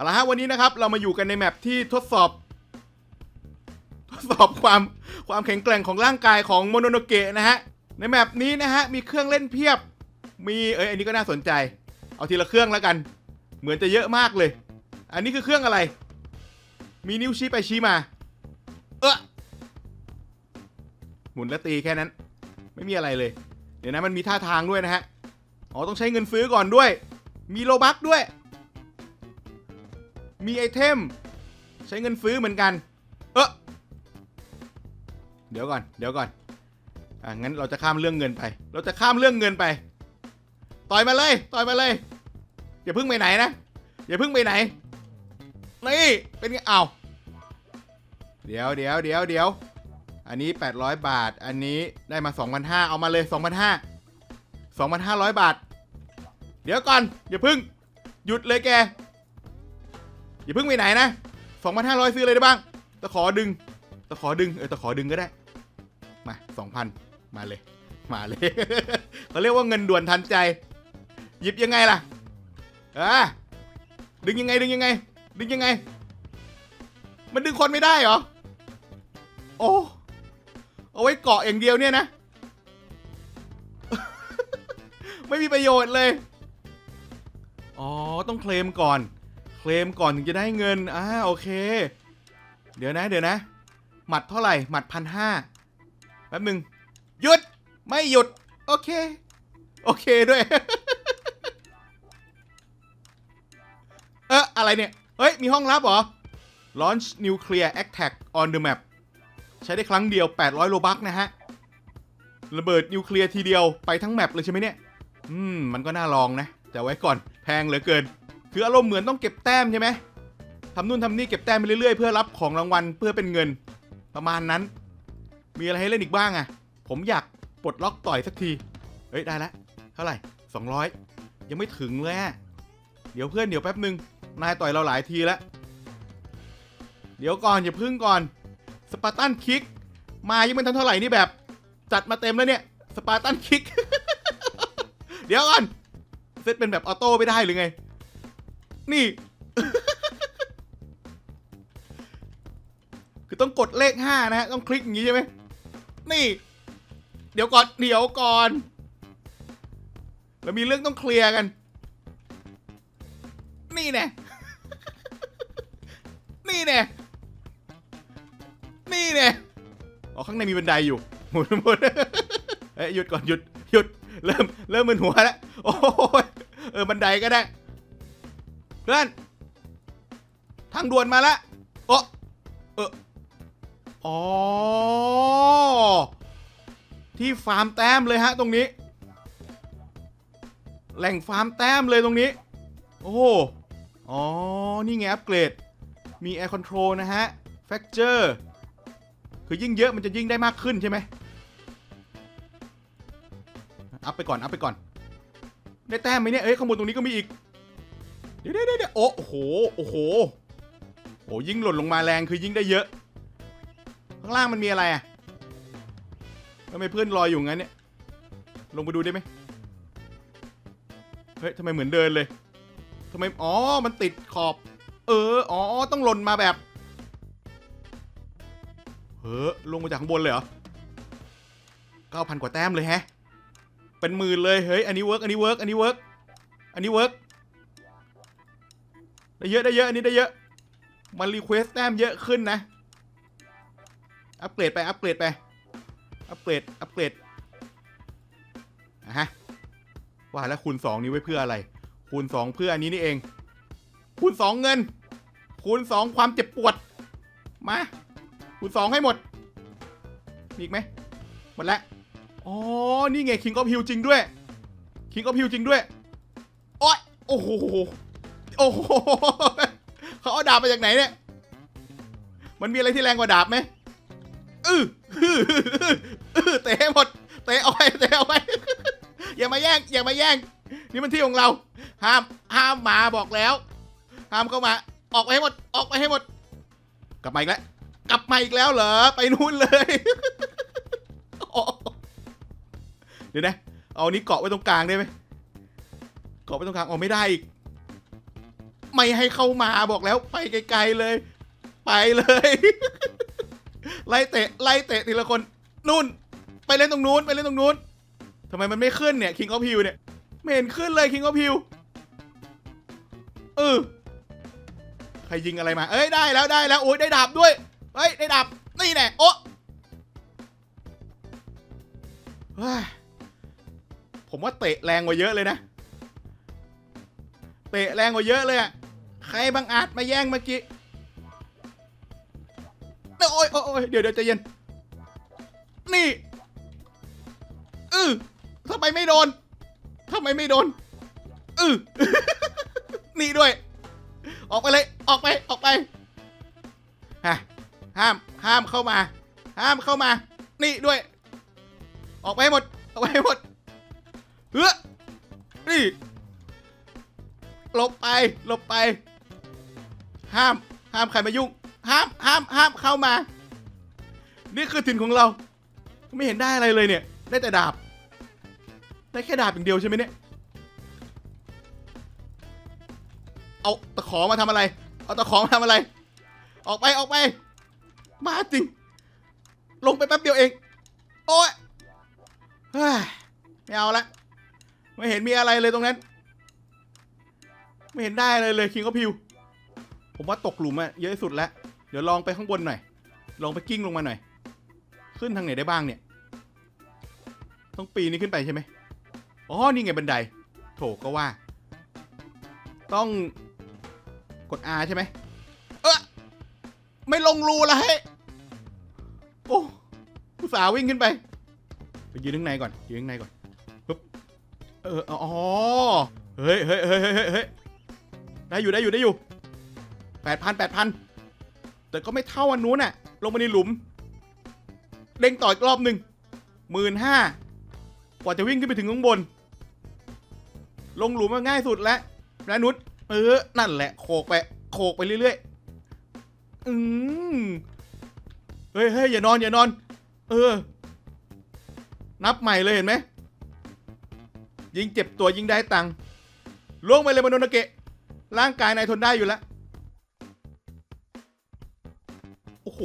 เอาละฮะวันนี้นะครับเรามาอยู่กันในแมปที่ทดสอบ ทดสอบความความแข็งแกร่งของร่างกายของโมโนโนเกะนะฮะในแมปนี้นะฮะมีเครื่องเล่นเพียบ มีเอ้ยอันนี้ก็น่าสนใจ เอาทีละเครื่องแล้วกัน เหมือนจะเยอะมากเลย อันนี้คือเครื่องอะไร มีนิ้วชี้ไปชี้มา เออหมุนแล้วตีแค่นั้น ไม่มีอะไรเลย เดี๋ยวนะมันมีท่าทางด้วยนะฮะอ๋อต้องใช้เงินซื้อก่อนด้วย มีโลบักด้วย มีไอเทม ใช้เงินซื้อเหมือนกัน เออเดี๋ยวก่อน เดี๋ยวก่อน อะงั้นเราจะข้ามเรื่องเงินไป เราจะข้ามเรื่องเงินไป ต่อยมาเลย ต่อยมาเลย อย่าเพิ่งไปไหนนะ อย่าเพิ่งไปไหน นี่ เป็นไงอ้าวเดี๋ยวเดี๋ยวเดี๋ยวเดี๋ยว อันนี้ 800 บาท อันนี้ได้มา 2,500 เอามาเลย 2,500 2,500 บาท เดี๋ยวก่อน อย่าพิ่ง หยุดเลยแก อย่าเพิ่งไปไหนนะ2,500 ซื้อเลยได้บ้าง ตะขอดึง ตะขอดึง เออ ตะขอดึงก็ได้ มา 2,000 มาเลย มาเลย เขาเรียกว่าเงินด่วนทันใจ หยิบยังไงล่ะอ่าดึงยังไง ดึงยังไง ดึงยังไง มันดึงคนไม่ได้เหรอ โอ้ เอาไว้เกาะอย่างเดียวเนี่ยนะ ไม่มีประโยชน์เลย อ๋อ ต้องเคลมก่อน เคลมก่อนถึงจะได้เงินอ่าโอเค เดี๋ยวนะ เดี๋ยวนะ หมัดเท่าไหร่ หมัดพันห้าแป๊บหนึ่งหยุด ไม่หยุด โอเค โอเคด้วย เอออะไรเนี่ย เฮ้ย มีห้องลับเหรอ Launch Nuclear Attack on the map ใช้ได้ครั้งเดียว 800 โลบักนะฮะ ระเบิดนิวเคลียร์ทีเดียวไปทั้งแมปเลยใช่ไหมเนี่ย อืม มันก็น่าลองนะ แต่ไว้ก่อนแพงเหลือเกิน คืออารมณ์เหมือนต้องเก็บแต้มใช่ไหมทำนู่นทำนี่เก็บแต้มไปเรื่อยๆเพื่อรับของรางวัลเพื่อเป็นเงิน ประมาณนั้น มีอะไรให้เล่นอีกบ้างอะผมอยากปลดล็อกต่อยสักทีเฮ้ยได้แล้วเท่าไหร่ 200 ยังไม่ถึงเลยอะเดี๋ยวเพื่อนเดี๋ยวแป๊บหนึ่งนายต่อยเราหลายทีแล้วเดี๋ยวก่อนอย่าพึ่งก่อนสปาร์ตันคิกมายังไม่ทันเท่าไหร่นี่แบบ จัดมาเต็มแล้วเนี่ยสปาร์ตันคิก เดี๋ยวก่อนเซตเป็นแบบออโต้ไม่ได้หรือไง นี่ คือต้องกดเลข5นะฮะต้องคลิกอย่างนี้ใช่ไหมนี่ เดี๋ยวก่อนเดี๋ยวก่อนเรามีเรื่องต้องเคลียร์กัน นี่แน่นี่แน่นี่แน่อ๋อข้างในมีบันไดอยู่หมุนหมุนเอ้ยหยุดก่อนหยุดหยุดเริ่มเริ่มมึนหัวแล้วโอ้ยเออบันไดก็ได้ พื่อน ทางด่วนมาแล้วโอ้เอออ๋อ ที่ฟาร์มแต้มเลยฮะตรงนี้ แหล่งฟาร์มแต้มเลยตรงนี้ โอ้โหอ๋อ นี่ไงอัปเกรด มี Air Control นะฮะ Fracture คือยิ่งเยอะมันจะยิ่งได้มากขึ้นใช่ไหมอัพไปก่อน อัพไปก่อน ได้แต้มไหมเนี่ย เอ้ยข้างบนตรงนี้ก็มีอีก เดี๋ยวเดี๋ยวเดี๋ยวโอ้โห โอ้โห โอ้ยิ่งหล่นลงมาแรงคือยิ่งได้เยอะ ข้างล่างมันมีอะไรอะทำไมเพื่อนลอยอยู่งั้นเนี่ย ลงไปดูได้ไหมเฮ้ยทำไมเหมือนเดินเลยทำไม อ๋อ มันติดขอบ เออ อ๋อ ต้องหล่นมาแบบ เฮ้อลงมาจากข้างบนเลยเหรอเก้าพันกว่าแต้มเลยแฮะ เป็นหมื่นเลย เฮ้ย อันนี้เวิร์กอันนี้เวิร์กอันนี้เวิร์กอันนี้เวิร์ก ได้เยอะได้เยอะอันนี้ได้เยอะ มันรีเควสแต้มเยอะขึ้นนะ อัปเกรดไป อัปเกรดไป อัปเกรด อัปเกรดอะฮะ ว่าแล้วคูณสองนี้ไว้เพื่ออะไร คูณสองเพื่ออันนี้นี่เอง คูณสองเงิน คูณสองความเจ็บปวด มา คูณสองให้หมด มีอีกไหม หมดแล้วอ๋อ นี่ไง King of Hill จริงด้วย King of Hill จริงด้วย โอ๊ยโอ้โห โอ้โหเขาเอาดาบมาจากไหนเนี่ย มันมีอะไรที่แรงกว่าดาบไหมอืออื้อเตะหมด เตะเอาไว้เตะเอาไว้อย่ามาแย่ง อย่ามาแย่ง นี่มันที่ของเรา ห้าม ห้ามมาบอกแล้ว ห้ามเข้ามา ออกไปให้หมด ออกไปให้หมด กลับมาอีกแล้ว กลับมาอีกแล้วเหรอ ไปนู่นเลย เดี๋ยวนะ เอานี้เกาะไว้ตรงกลางได้ไหมเกาะไว้ตรงกลางเอาไม่ได้อีก ไม่ให้เข้ามาบอกแล้วไปไกลๆเลย ไปเลย ไล่เตะไล่เตะทีละคนนู่น ไปเล่นตรงนู้นไปเล่นตรงนู้นทำไมมันไม่ขึ้นเนี่ย King of h i l เนี่ยไม่เห็นขึ้นเลย King of h i l เออใครยิงอะไรมา เอ้ยได้แล้วได้แล้วโอ้ยได้ดาบด้วยเฮ้ยได้ดาบนี่แน่โอ้ผมว่าเตะแรงกว่าเยอะเลยนะ เตะแรงกว่าเยอะเลยอะ ใครบางอาจมาแย่งเมื่อกี้โอ้ยโอ้ยโอ้ยเดี๋ยวเดี๋ยวใจเย็น นี่เออทำไมไม่โดนทำไมไม่โดนเออนี่ด้วย ออกไปเลย ออกไป ออกไปฮะห้าม ห้ามเข้ามา ห้ามเข้ามา นี่ด้วย ออกไปให้หมด ออกไปให้หมดเฮ้อนี่ หลบไป หลบไป ห้าม ห้ามใครมายุ่ง ห้าม ห้าม ห้ามเข้ามา นี่คือถิ่นของเรา ไม่เห็นได้อะไรเลยเนี่ย ได้แต่ดาบ ได้แค่ดาบอย่างเดียวใช่ไหมเนี่ย เอาตะขอมาทำอะไร เอาตะขอมาทำอะไร ออกไป ออกไป มาจริง ลงไปแป๊บเดียวเอง โอ้ยเฮ้ยไม่เอาละ ไม่เห็นมีอะไรเลยตรงนั้น ไม่เห็นได้เลยเลยคิงก็พิว ผมว่าตกหลุมอะเยอะที่สุดแล้ว เดี๋ยวลองไปข้างบนหน่อย ลองไปกิ้งลงมาหน่อย ขึ้นทางไหนได้บ้างเนี่ย ต้องปีนนี้ขึ้นไปใช่ไหมอ๋อ นี่ไงบันได โถก็ว่า ต้องกด R ใช่ไหม เออไม่ลงรูละเฮ้โอ้ผู้สาววิ่งขึ้นไป ไปยืนข้างในก่อน ยืนข้างในก่อนปึ๊บเออ อ๋อ เฮ้ยเฮ้ยเฮ้ยเฮ้ยเฮ้ยได้อยู่ ได้อยู่ ได้อยู่ แปดพันแปดพันแต่ก็ไม่เท่าอันนู้นน่ะ ลงมาในหลุม เด้งต่ออีกรอบหนึ่งหมื่นห้ากว่าจะวิ่งขึ้นไปถึงข้างบน ลงหลุมมาง่ายสุดแล้วนะนุชเออ นั่นแหละ โขกไป โขกไปเรื่อยๆ อืมเฮ้ยเฮ้ยอย่านอน อย่านอน เออ นับใหม่เลยเห็นไหม ยิงเจ็บตัวยิงได้ตังค์ล่วงไปเลยมโนนาเกะ ร่างกายนายทนได้อยู่แล้ว โอ้โห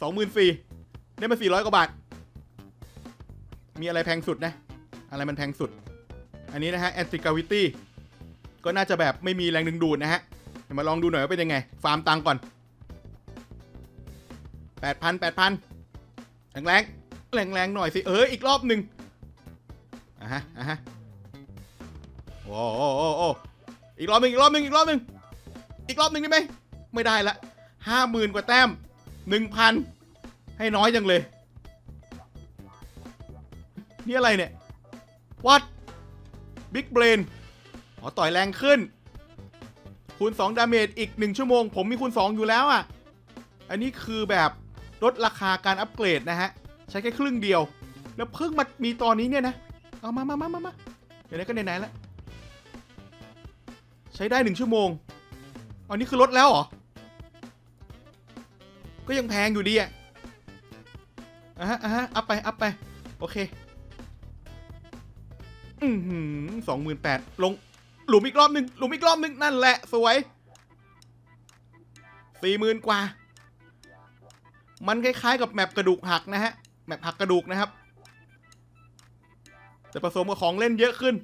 สองหมื่นสี่ได้มาสี่ร้อยกว่าบาท มีอะไรแพงสุดนะ อะไรมันแพงสุด อันนี้นะฮะ anti gravity ก็น่าจะแบบไม่มีแรงดึงดูดนะฮะเดี๋ยวมาลองดูหน่อยว่าเป็นยังไง ฟาร์มตังก่อน แปดพันแปดพันแรงแรงแรงแรงหน่อยสิ เอออีกรอบหนึ่งอะฮะอะฮะโอ้โอ้โอ้โอ้อีกรอบหนึ่งอีกรอบหนึ่งอีกรอบหนึ่งอีกรอบหนึ่งได้ไหมไม่ได้ละ ห้าหมื่นกว่าแต้มหนึ่งพันให้น้อยจังเลย นี่อะไรเนี่ย what big brain อ๋อต่อยแรงขึ้น คูณ 2 ดาเมจอีก 1 ชั่วโมง ผมมีคูณ 2 อยู่แล้วอะ อันนี้คือแบบลดราคาการอัปเกรดนะฮะ ใช้แค่ครึ่งเดียว แล้วเพิ่งมามีตอนนี้เนี่ยนะ เอามามามามามาเดี๋ยวนี้ก็ไหนๆแล้ว ใช้ได้ 1 ชั่วโมง อันนี้คือลดแล้วเหรอ ก็ยังแพงอยู่ดีอะอะฮะอะฮะอัพไปอัพไป โอเค อือหือสองหมื่นแปดลง หลุมอีกรอบหนึ่งหลุมอีกรอบหนึ่งนั่นแหละ สวยสี่หมื่นกว่า มันคล้ายๆกับแมปกระดูกหักนะฮะ แมปหักกระดูกนะครับ แต่ผสมกับของเล่นเยอะขึ้น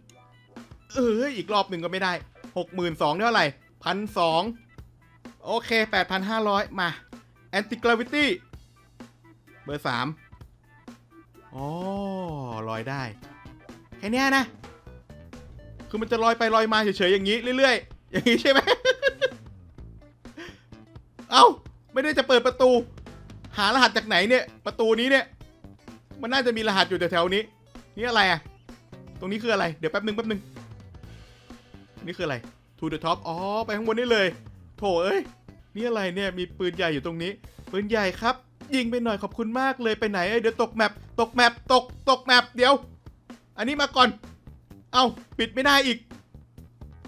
เอออีกรอบหนึ่งก็ไม่ได้หกหมื่นสองเท่าไหร่พันสองโอเคแปดพันห้าร้อยมา anti gravity เบอร์สามอ๋อลอยได้ แค่เนี้ยนะ คือมันจะลอยไปลอยมาเฉยๆอย่างนี้เรื่อยๆ อย่างนี้ใช่ไหม เอ้า ไม่ได้จะเปิดประตู หารหัสจากไหนเนี่ย ประตูนี้เนี่ย มันน่าจะมีรหัสอยู่แถวๆนี้ นี่อะไรอะตรงนี้คืออะไร เดี๋ยวแป๊บนึงแป๊บนึงนี่คืออะไร to the top อ๋อ ไปข้างบนนี่เลย โถเอ้ย นี่อะไรเนี่ยมีปืนใหญ่อยู่ตรงนี้ ปืนใหญ่ครับ ยิงไปหน่อยขอบคุณมากเลยไปไหนเอ้ยเดี๋ยวตกแมปตกแมปตกตกแมปเดี๋ยว อันนี้มาก่อน เอาปิดไม่ได้อีก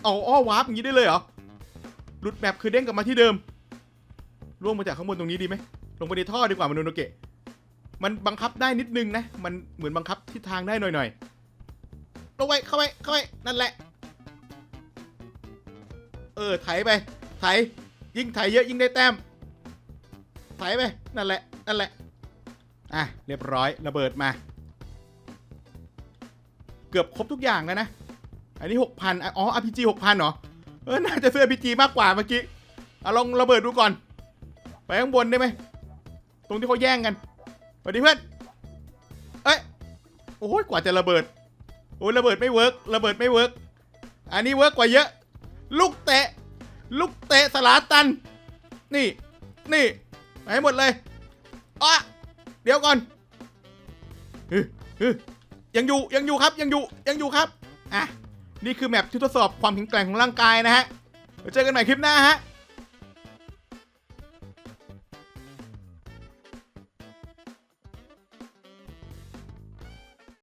เอาอ้อวาร์ปอย่างนี้ได้เลยเหรอหลุดแมปคือเด้งกลับมาที่เดิมล่วงมาจากข้างบนตรงนี้ดีไหมลงไปในท่อดีกว่ามันโนโนเกะมันบังคับได้นิดนึงนะ มันเหมือนบังคับทิศทางได้หน่อยๆลงไปเข้าไปเข้าไปนั่นแหละ เออไถไปไถ ยิ่งไถเยอะยิ่งได้แต้มไถไปนั่นแหละนั่นแหละอะเรียบร้อยระเบิดมา เกือบครบทุกอย่างแล้วนะ อันนี้หกพันอ๋อ RPG หกพันเหรอเออน่าจะซื้อ RPG มากกว่าเมื่อกี้เอาลองระเบิดดูก่อน ไปข้างบนได้ไหมตรงที่เขาแย่งกันสวัสดีเพื่อนเอ้ยโอ้ยกว่าจะระเบิดโอ้ยระเบิดไม่เวิร์กระเบิดไม่เวิร์กอันนี้เวิร์กกว่าเยอะ ลูกเตะ ลูกเตะสลาตัน นี่ นี่ไปหหมดเลยอะเดี๋ยวก่อนยังอยู่ยังอยู่ครับยังอยู่ยังอยู่ครับอะนี่คือแมปที่ทดสอบความแข็งแกร่งของร่างกายนะฮะเจอกันใหม่คลิปหน้าฮะ